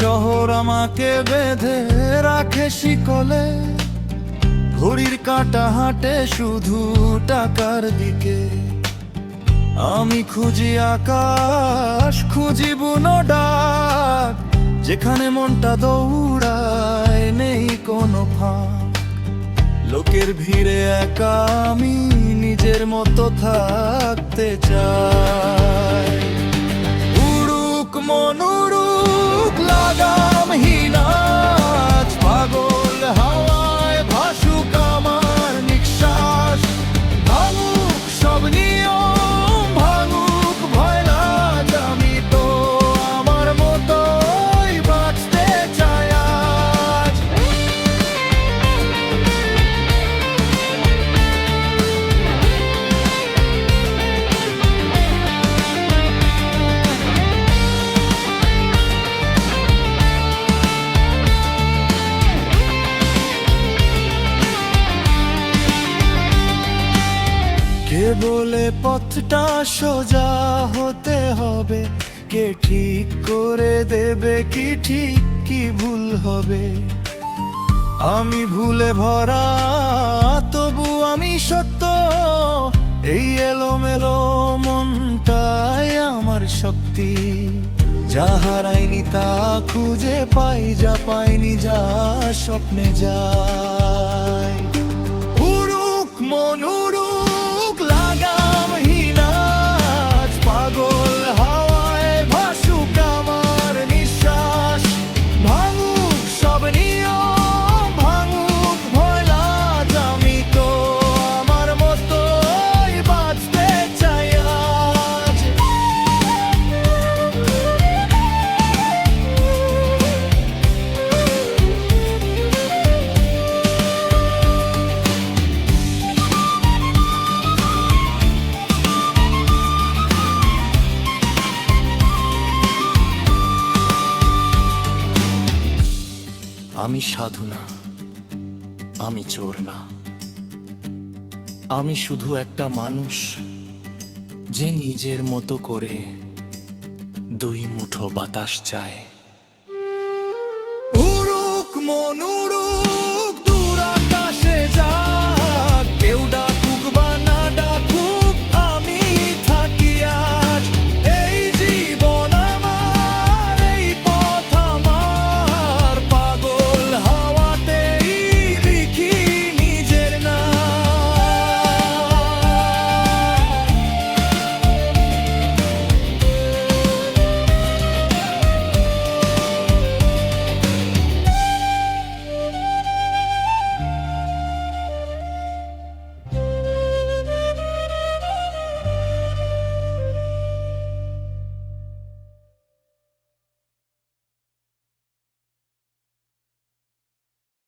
সাগর আমাকে বেঁধে রাখে শিকলে। ঘড়ির কাঁটা হাঁটে শুধু টাকার দিকে। আমি খুঁজি আকাশ, খুঁজি বুনো ডাক। যেখানে মনটা দৌড়ায়, নেই কোনো ফাঁক। লোকের ভিড়ে একা আমি নিজের মতো থাকতে চাই। উড়ুক মনুরুক বলে পথটা সোজা হতে হবে। কে ঠিক করে দেবে, কি ঠিক, কি ভুল হবে? আমি ভুলে ভরা, তবু আমি সত্য। এই এলোমেলো মনটাই আমার শক্তি। যা হারাইনি তা খুঁজে পাই, যা পাইনি যা স্বপ্নে যায়। উড়ুক মন, উড়ুক আমি সাধু না, আমি চোর না। আমি শুধু একটা মানুষ যে নিজের মতো করে দুই মুঠো বাতাস চায়। মনু